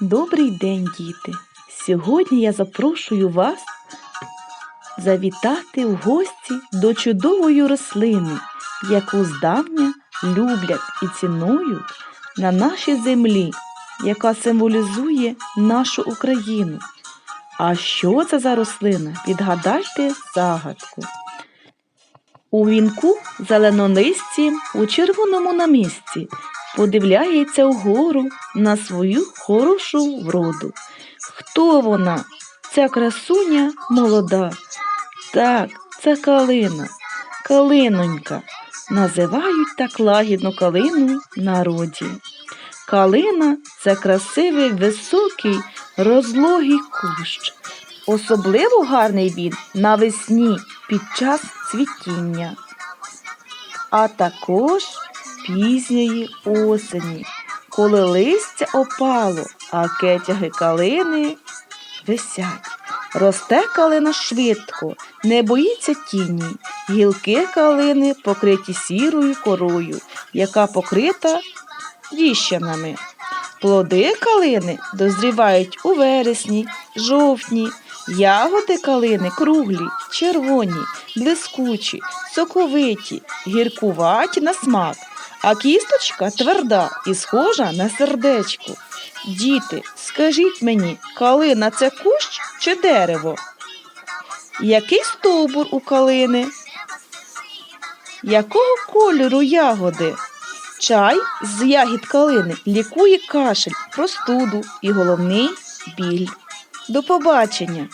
Добрий день, діти! Сьогодні я запрошую вас завітати в гості до чудової рослини, яку здавна люблять і цінують на нашій землі, яка символізує нашу Україну. А що це за рослина? Відгадайте загадку. У вінку зеленолисті у червоному намісті подивляється вгору на свою хорошу вроду. Хто вона? Ця красуня молода. Так, це калина, калинонька. Називають так лагідну калину народі. Калина це красивий високий розлогий кущ. Особливо гарний він навесні під час цвітіння, а також пізньої осені, коли листя опало, а кетяги калини висять. Росте калина швидко, не боїться тіні. Гілки калини покриті сірою корою, яка покрита діщанами. Плоди калини дозрівають у вересні, жовтні, ягоди калини круглі, червоні, блискучі, соковиті, гіркуваті на смак, а кісточка тверда і схожа на сердечко. Діти, скажіть мені, калина це кущ чи дерево? Який стовбур у калини? Якого кольору ягоди? Чай з ягід калини лікує кашель, простуду і головний біль. До побачення!